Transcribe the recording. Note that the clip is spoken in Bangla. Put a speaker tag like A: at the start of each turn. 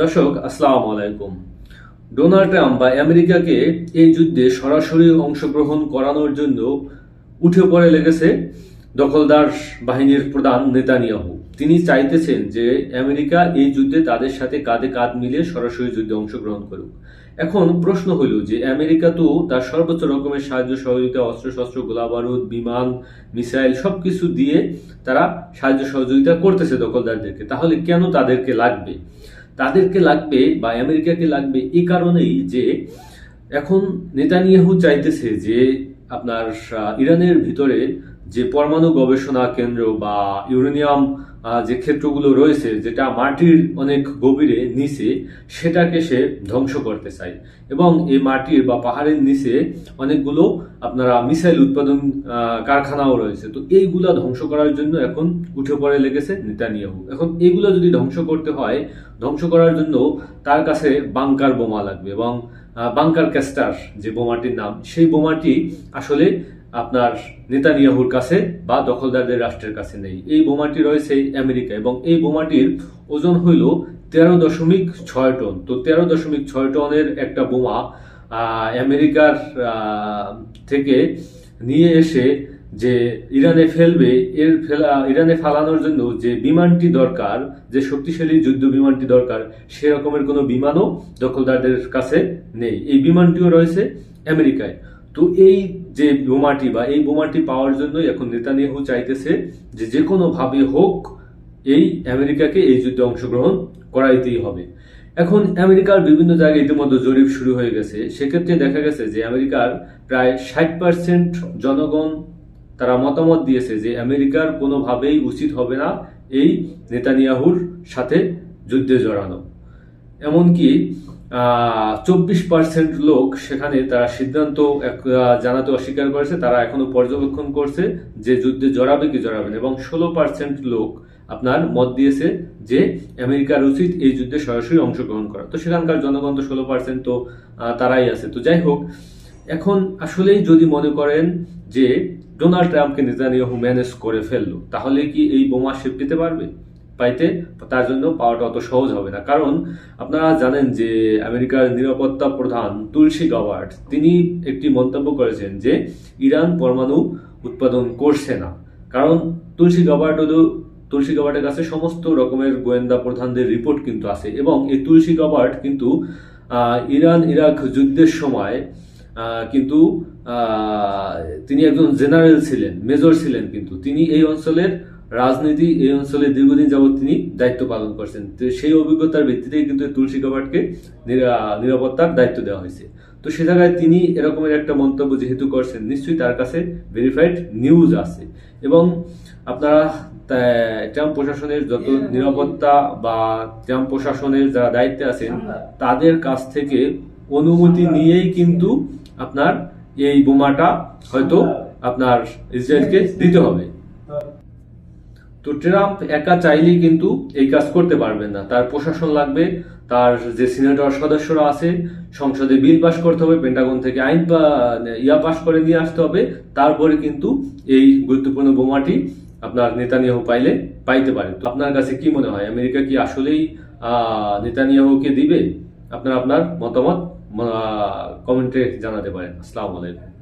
A: দর্শক, আসসালামু আলাইকুম। ডোনাল্ড ট্রাম্প বা আমেরিকাকে এই যুদ্ধে সরাসরি অংশগ্রহণ করানোর জন্য উঠে পড়ে লেগেছে দখলদার বাহিনীর প্রধান নেতানিয়াহু। তিনি চাইতেছেন যে আমেরিকা এই যুদ্ধে তাদের সাথে কাঁধে কাঁধ মিলিয়ে সরাসরি যুদ্ধে অংশগ্রহণ করুক। এখন প্রশ্ন হল যে আমেরিকা তো তার সর্বোচ্চ রকমের সাহায্য সহযোগিতা, অস্ত্রশস্ত্র গোলাবারুদ বিমান, মিসাইল সবকিছু দিয়ে তারা সাহায্য সহযোগিতা করতেছে দখলদারদেরকে। তাহলে কেন তাদেরকে লাগবে? তাদেরকে লাগবে বা আমেরিকাকে লাগবে এই কারণেই যে এখন নেতানিয়াহু চাইতেছে যে আপনার ইরানের ভিতরে যে পরমাণু গবেষণা কেন্দ্র বা ইউরেনিয়াম যে ক্ষেত্রগুলো রয়েছে, যেটা মাটির অনেক গভীরে, নিচে, সেটাকে সে ধ্বংস করতে চায়। এবং এই মাটির বা পাহাড়ের নিচে অনেকগুলো আপনারা মিসাইল উৎপাদন কারখানাও রয়েছে। তো এইগুলা ধ্বংস করার জন্য এখন উঠে পড়ে লেগেছে নেতানিয়াহু। এখন এইগুলো যদি ধ্বংস করতে হয়, ধ্বংস করার জন্য তার কাছে বাংকার বোমা লাগবে এবং বাংকার ক্যাস্টার যে বোমাটির নাম, সেই বোমাটি আসলে আপনার নেতানিয়াহুর কাছে বা দখলদারদের রাষ্ট্রের কাছে নেই। এই বোমাটি রয়েছে আমেরিকা এবং এই বোমাটির ওজন হইল তেরো দশমিক ছয় টন। তো তেরো দশমিক ছয় টনের একটা বোমা আমেরিকার থেকে নিয়ে এসে যে ইরানে ফেলবে, এর ফেলা, ইরানে ফালানোর জন্য যে বিমানটি দরকার, যে শক্তিশালী যুদ্ধ বিমানটি দরকার, সেরকমের কোনো বিমানও দখলদারদের কাছে নেই। এই বিমানটিও রয়েছে আমেরিকায়। তো এই যে বোমাটি বা এই বোমাটি পাওয়ার জন্যই এখন নেতানিয়াহু চাইতেছে যে যে কোনো ভাবে হোক, এই আমেরিকাকে এই যুদ্ধে অংশগ্রহণ করাইতেই হবে। এখন আমেরিকার বিভিন্ন জায়গায় ইতিমধ্যে জরিপ শুরু হয়ে গেছে। সেক্ষেত্রে দেখা গেছে যে আমেরিকার প্রায় ষাট পার্সেন্ট জনগণ তারা মতামত দিয়েছে যে আমেরিকার কোনোভাবেই উচিত হবে না এই নেতানিয়াহুর সাথে যুদ্ধে জড়ানো। এমনকি চব্বিশ পার্সেন্ট লোক সেখানে তারা সিদ্ধান্ত জানাতে অস্বীকার করেছে, তারা এখনও পর্যবেক্ষণ করছে যে যুদ্ধে জড়াবে কি জড়াবে না। এবং ষোলো পার্সেন্ট লোক আপনার মত দিয়েছে যে আমেরিকার উচিত এই যুদ্ধে সরাসরি অংশগ্রহণ করা। তো সেখানকার জনগণ তো ষোলো পার্সেন্ট তো তারাই আছে। তো যাই হোক, এখন আসলেই যদি মনে করেন যে ডোনাল্ড ট্রাম্পকে নেতানিয়াহু ম্যানেজ করে ফেলল, তাহলে কি এই বোমা সে পেতে পারবে? পাইতে, তার জন্য পাওয়াটা অত সহজ হবে না। কারণ আপনারা জানেন যে আমেরিকার নিরাপত্তা প্রধান তুলসী গাওয়ার্ড তিনি একটি মন্তব্য করেছেন যে ইরান পরমাণু উৎপাদন করছে না। কারণ তুলসী গাওয়ার্ড হলো, তুলসী গাওয়ার্ডের কাছে সমস্ত রকমের গোয়েন্দা প্রধানদের রিপোর্ট কিন্তু আছে এবং এই তুলসী গাওয়ার্ড কিন্তু ইরান ইরাক যুদ্ধের সময় কিন্তু তিনি একজন জেনারেল ছিলেন, মেজর ছিলেন কিন্তু। তিনি এই অঞ্চলের রাজনীতি এই অঞ্চলে দীর্ঘদিন যাবত তিনি দায়িত্ব পালন করছেন। তো সেই অভিজ্ঞতার ভিত্তিতেই কিন্তু তুলসী গাবাটকে নিরা- নিরাপত্তার দায়িত্ব দেওয়া হয়েছে। তো সে জায়গায় তিনি এরকমের একটা মন্তব্য যেহেতু করছেন, নিশ্চয়ই তার কাছে ভেরিফাইড নিউজ আছে। এবং আপনারা ট্রাম্প প্রশাসনের যত নিরাপত্তা বা ট্রাম্প প্রশাসনের যারা দায়িত্বে আছেন, তাদের কাছ থেকে অনুমতি নিয়েই কিন্তু আপনার এই বোমাটা হয়তো আপনার ইসরায়েলকে দিতে হবে। তো ট্রাম্প একা চাইলেই কিন্তু এই কাজ করতে পারবেন না। তার প্রশাসন লাগবে, তার যে সিনেটর সদস্যরা আছে, সংসদে বিল পাশ করতে হবে, পেন্টাগন থেকে আইন ইয়া পাশ করে নিয়ে আসতে হবে, তারপরে কিন্তু এই গুরুত্বপূর্ণ বোমাটি আপনার নেতানিয়াহু পাইলে পাইতে পারে তো আপনার কাছে কি মনে হয়, আমেরিকা কি আসলেই নেতানিয়াহুকে দিবে? আপনার আপনার মতামত কমেন্টে জানাতে পারেন। আসসালামু আলাইকুম।